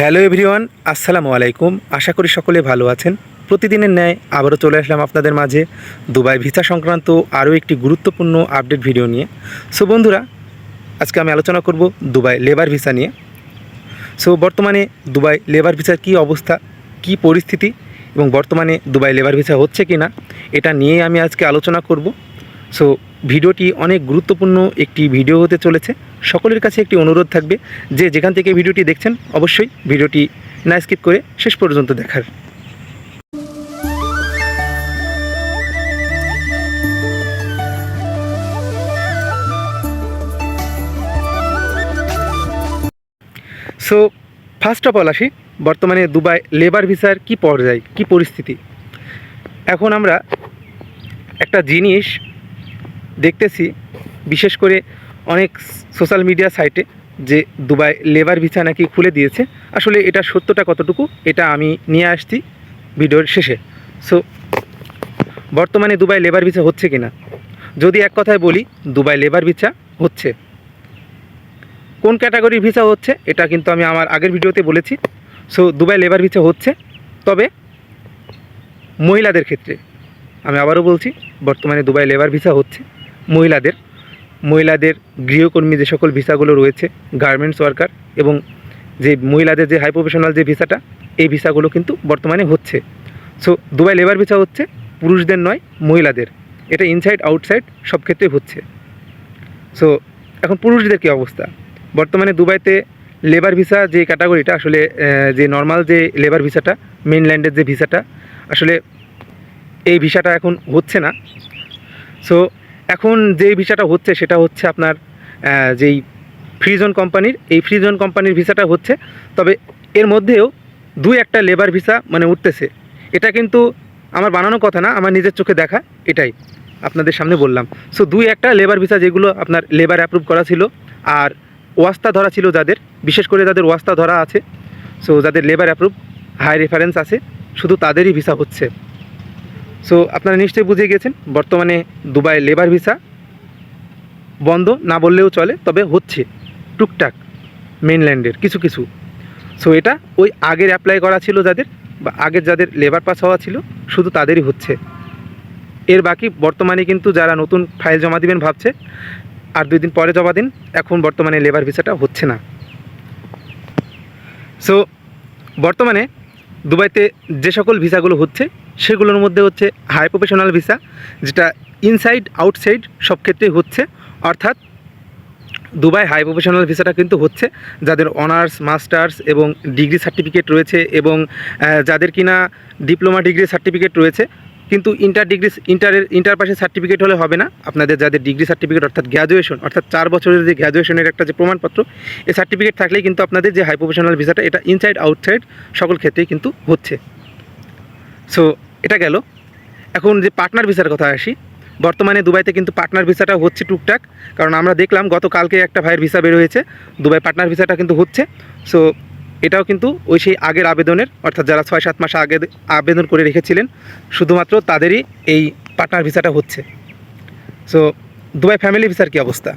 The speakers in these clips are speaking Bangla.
হ্যালো এভরিওয়ান, আসসালামু আলাইকুম। আশা করি সকলে ভালো আছেন। প্রতিদিনের ন্যায় আবারও চলে আসলাম আপনাদের মাঝে দুবাই ভিসা সংক্রান্ত আরও একটি গুরুত্বপূর্ণ আপডেট ভিডিও নিয়ে। সো বন্ধুরা, আজকে আমি আলোচনা করব দুবাই লেবার ভিসা নিয়ে। সো বর্তমানে দুবাই লেবার ভিসার কী অবস্থা, কী পরিস্থিতি এবং বর্তমানে দুবাই লেবার ভিসা হচ্ছে কি না এটা নিয়ে আমি আজকে আলোচনা করব। সো ভিডিওটি অনেক গুরুত্বপূর্ণ একটি ভিডিও হতে চলেছে। সকলের কাছে একটি অনুরোধ থাকবে যে যেখান থেকে ভিডিওটি দেখছেন, অবশ্যই ভিডিওটি না স্কিপ করে শেষ পর্যন্ত দেখার। সো ফার্স্ট অফ অল আসি। বর্তমানে দুবাই লেবার ভিসার কি পর্যায়, কি পরিস্থিতি? এখন আমরা একটা জিনিস দেখতেছি, বিশেষ করে অনেক সোশ্যাল মিডিয়া সাইটে যে দুবাই লেবার ভিসা নাকি খুলে দিয়েছে। আসলে এটা সত্যটা কতটুকু, এটা আমি নিয়ে আসছি ভিডিওর শেষে। সো বর্তমানে দুবাই লেবার ভিসা হচ্ছে কি না যদি এক কথায় বলি, দুবাই লেবার ভিসা হচ্ছে। কোন ক্যাটাগরির ভিসা হচ্ছে, এটা কিন্তু আমি আমার আগের ভিডিওতে বলেছি। সো দুবাই লেবার ভিসা হচ্ছে, তবে মহিলাদের ক্ষেত্রে। আমি আবারও বলছি, বর্তমানে দুবাই লেবার ভিসা হচ্ছে। মহিলাদের। মহিলাদের গৃহকর্মী যে সকল ভিসাগুলো রয়েছে গার্মেন্টস ওয়ার্কার এবং যে মহিলাদের যে হাই প্রফেশনাল যে ভিসাটা, এই ভিসাগুলো কিন্তু বর্তমানে হচ্ছে। সো দুবাই লেবার ভিসা হচ্ছে পুরুষদের নয়, মহিলাদের। এটা ইনসাইড আউটসাইড সব ক্ষেত্রেই হচ্ছে। সো এখন পুরুষদের কী অবস্থা? বর্তমানে দুবাইতে লেবার ভিসা যে ক্যাটাগরিটা আসলে যে নর্মাল যে লেবার ভিসাটা মেনল্যান্ডের যে ভিসাটা আসলে এই ভিসাটা এখন হচ্ছে না। সো এখন যে ভিসাটা হচ্ছে সেটা হচ্ছে আপনার যেই ফ্রিজন কোম্পানির, এই ফ্রিজন কোম্পানির ভিসাটা হচ্ছে। তবে এর মধ্যেও দুই একটা লেবার ভিসা মানে উঠতেছে। এটা কিন্তু আমার বানানো কথা না, আমার নিজের চোখে দেখা, এটাই আপনাদের সামনে বললাম। সো দুই একটা লেবার ভিসা যেগুলো আপনার লেবার অ্যাপ্রুভ করা ছিল আর ওয়াস্তা ধরা ছিল যাদের, বিশেষ করে যাদের ওয়াস্তা ধরা আছে সো যাদের লেবার অ্যাপ্রুভ হাই রেফারেন্স আছে, শুধু তাদেরই ভিসা হচ্ছে। সো আপনারা নিশ্চয়ই বুঝে গেছেন, বর্তমানে দুবাই লেবার ভিসা বন্ধ, না বললেও চলে, তবে হচ্ছে টুকটাক মেনল্যান্ডের কিছু কিছু। সো এটা ওই আগের অ্যাপ্লাই করা ছিল যাদের, বা আগের যাদের লেবার পাস হওয়া ছিল, শুধু তাদেরই হচ্ছে। এর বাকি বর্তমানে কিন্তু যারা নতুন ফাইল জমা দিবেন ভাবছে, আর দুই দিন পরে জমা দিন, এখন বর্তমানে লেবার ভিসাটা হচ্ছে না। সো বর্তমানে দুবাইতে যে সকল ভিসাগুলো হচ্ছে সেগুলোর মধ্যে হচ্ছে হাই প্রফেশনাল ভিসা, যেটা ইনসাইড আউটসাইড সব ক্ষেত্রেই হচ্ছে। অর্থাৎ দুবাই হাই প্রফেশনাল ভিসাটা কিন্তু হচ্ছে, যাদের অনার্স, মাস্টার্স এবং ডিগ্রি সার্টিফিকেট রয়েছে এবং যাদের কিনা ডিপ্লোমা, ডিগ্রি সার্টিফিকেট রয়েছে। কিন্তু ইন্টার ডিগ্রি ইন্টারের ইন্টার পাশে সার্টিফিকেট হলে হবে না। আপনাদের যাদের ডিগ্রি সার্টিফিকেট, অর্থাৎ গ্র্যাজুয়েশন অর্থাৎ চার বছরের যে গ্র্যাজুয়েশনের একটা যে প্রমাণপত্র, এই সার্টিফিকেট থাকলেই কিন্তু আপনাদের যে হাই প্রফেশনাল ভিসাটা, এটা ইনসাইড আউটসাইড সকল ক্ষেত্রেই কিন্তু হচ্ছে। সো এটা গেল। এখন যে পার্টনার ভিসার কথা আসি, বর্তমানে দুবাইতে কিন্তু পার্টনার ভিসাটা হচ্ছে টুকটাক, কারণ আমরা দেখলাম গতকালকে একটা ভাইয়ের ভিসা বের হয়েছে, দুবাই পার্টনার ভিসাটা কিন্তু হচ্ছে। সো এটাও কিন্তু ওই সেই আগের আবেদনের, অর্থাৎ যারা ছয় সাত মাস আগে আবেদন করে রেখেছিলেন, শুধুমাত্র তাদেরই এই পার্টনার ভিসাটা হচ্ছে। সো দুবাই ফ্যামিলি ভিসার কী অবস্থা?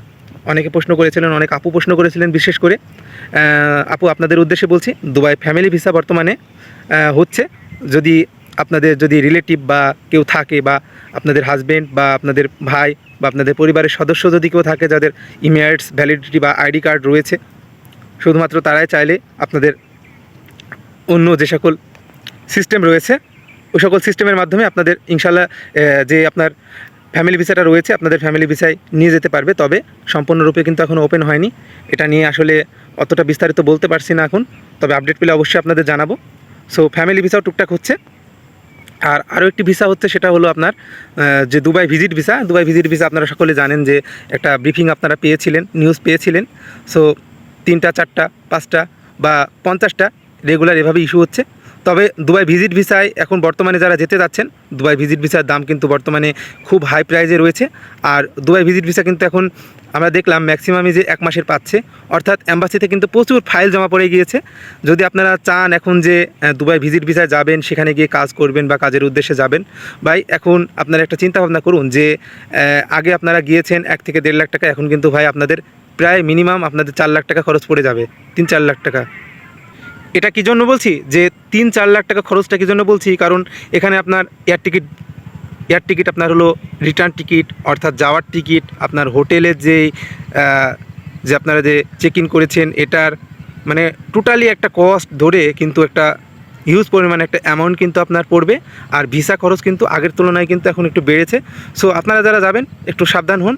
অনেকে প্রশ্ন করেছিলেন, অনেক আপু প্রশ্ন করেছিলেন বিশেষ করে। আপু, আপনাদের উদ্দেশ্যে বলছি, দুবাই ফ্যামিলি ভিসা বর্তমানে হচ্ছে। যদি আপনাদের যদি রিলেটিভ বা কেউ থাকে বা আপনাদের হাজবেন্ড বা আপনাদের ভাই বা আপনাদের পরিবারের সদস্য যদি কেউ থাকে যাদের ইমেয়ার্স ভ্যালিডিটি বা আইডি কার্ড রয়েছে, শুধুমাত্র তারাই চাইলে আপনাদের অন্য যে সকল সিস্টেম রয়েছে, ওই সকল সিস্টেমের মাধ্যমে আপনাদের ইনশাল্লাহ যে আপনার ফ্যামিলি ভিসাটা রয়েছে, আপনাদের ফ্যামিলি ভিসায় নিয়ে যেতে পারবে। তবে সম্পূর্ণরূপে কিন্তু এখনও ওপেন হয়নি। এটা নিয়ে আসলে অতটা বিস্তারিত বলতে পারছি না এখন। তবে আপডেট পেলে অবশ্যই আপনাদের জানাব। সো ফ্যামিলি ভিসাও টুকটাক হচ্ছে। আর আরও একটি ভিসা হচ্ছে, সেটা হলো আপনার যে Dubai visit visa. Dubai visit visa আপনারা সকলে জানেন যে একটা ব্রিফিং আপনারা পেয়েছিলেন, নিউজ পেয়েছিলেন। সো তিনটা, চারটা, পাঁচটা বা পঞ্চাশটা রেগুলার এভাবে ইস্যু হচ্ছে। তবে দুবাই ভিজিট ভিসায় এখন বর্তমানে যারা যেতে যাচ্ছেন, দুবাই ভিজিট ভিসার দাম কিন্তু বর্তমানে খুব হাই প্রাইজে রয়েছে। আর দুবাই ভিজিট ভিসা কিন্তু এখন আমরা দেখলাম ম্যাক্সিমামই যে এক মাসের পাচ্ছে। অর্থাৎ অ্যাম্বাসিতে কিন্তু প্রচুর ফাইল জমা পড়ে গিয়েছে। যদি আপনারা চান এখন যে দুবাই ভিজিট ভিসায় যাবেন, সেখানে গিয়ে কাজ করবেন বা কাজের উদ্দেশ্যে যাবেন, ভাই, এখন আপনারা একটা চিন্তা ভাবনা করুন যে আগে আপনারা গিয়েছেন এক থেকে দেড় লাখ টাকা, এখন কিন্তু ভাই আপনাদের প্রায় মিনিমাম আপনাদের চার লাখ টাকা খরচ পড়ে যাবে, তিন চার লাখ টাকা। এটা কি জন্য বলছি? যে তিন, চার লাখ টাকা খরচটা কি জন্য বলছি? কারণ এখানে আপনার এয়ার টিকিট এয়ার টিকিট আপনার হলো রিটার্ন টিকিট অর্থাৎ যাওয়ার টিকিট আপনার হোটেলের যে যে আপনারা যে চেক ইন করেছেন, এটার মানে টোটালি একটা কস্ট ধরে কিন্তু একটা হিউজ পরিমাণে একটা অ্যামাউন্ট কিন্তু আপনার পড়বে। আর ভিসা খরচ কিন্তু আগের তুলনায় কিন্তু এখন একটু বেড়েছে। সো আপনারা যারা যাবেন, একটু সাবধান হন।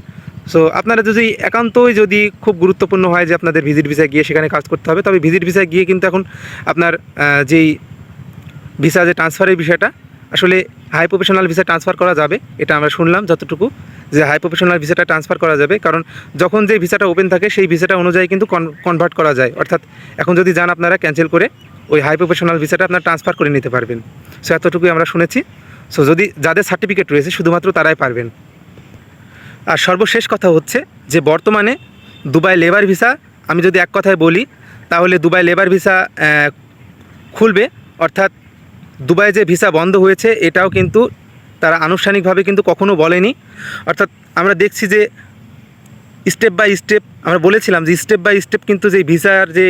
সো আপনারা যদি একান্তই যদি খুব গুরুত্বপূর্ণ হয় যে আপনাদের ভিজিট ভিসায় গিয়ে সেখানে কাজ করতে হবে, তবে ভিজিট ভিসায় গিয়ে কিন্তু এখন আপনার যেই ভিসা যে ট্রান্সফারের বিষয়টা, আসলে হাই প্রফেশনাল ভিসা ট্রান্সফার করা যাবে, এটা আমরা শুনলাম যতটুকু, যে হাই প্রফেশনাল ভিসাটা ট্রান্সফার করা যাবে, কারণ যখন যে ভিসাটা ওপেন থাকে, সেই ভিসাটা অনুযায়ী কিন্তু কনভার্ট করা যায়। অর্থাৎ এখন যদি যান আপনারা ক্যান্সেল করে, ওই হাই প্রফেশনাল ভিসাটা আপনার ট্রান্সফার করে নিতে পারবেন। সো এতটুকুই আমরা শুনেছি। সো যদি যাদের সার্টিফিকেট রয়েছে, শুধুমাত্র তারাই পারবেন। আর সর্বশেষ কথা হচ্ছে যে বর্তমানে দুবাই লেবার ভিসা, আমি যদি এক কথায় বলি, তাহলে দুবাই লেবার ভিসা খুলবে। অর্থাৎ দুবাই যে ভিসা বন্ধ হয়েছে, এটাও কিন্তু তারা আনুষ্ঠানিকভাবে কিন্তু কখনো বলেনি। অর্থাৎ আমরা দেখছি যে স্টেপ বাই স্টেপ, আমরা বলেছিলাম যে স্টেপ বাই স্টেপ কিন্তু যে ভিসার যে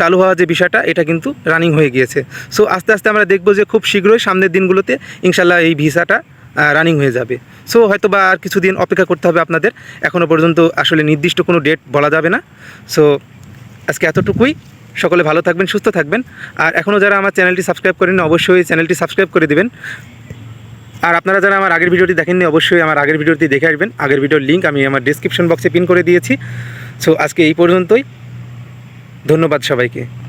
চালু হওয়া যে বিষয়টা, এটা কিন্তু রানিং হয়ে গিয়েছে। সো আস্তে আস্তে আমরা দেখব যে খুব শীঘ্রই সামনের দিনগুলোতে ইনশাল্লাহ এই ভিসাটা রানিং হয়ে যাবে। সো হয়তো বা আর কিছুদিন অপেক্ষা করতে হবে আপনাদের। এখনও পর্যন্ত আসলে নির্দিষ্ট কোনো ডেট বলা যাবে না। সো আজকে এতটুকুই। সকলে ভালো থাকবেন, সুস্থ থাকবেন। আর এখনও যারা আমার চ্যানেলটি সাবস্ক্রাইব করেন অবশ্যই চ্যানেলটি সাবস্ক্রাইব করে দেবেন। আর আপনারা যারা আমার আগের ভিডিওটি দেখেননি, অবশ্যই আমার আগের ভিডিওটি দেখে আসবেন। আগের ভিডিওর লিঙ্ক আমি আমার ডিসক্রিপশন বক্সে পিন করে দিয়েছি। সো আজকে এই পর্যন্তই। ধন্যবাদ সবাইকে।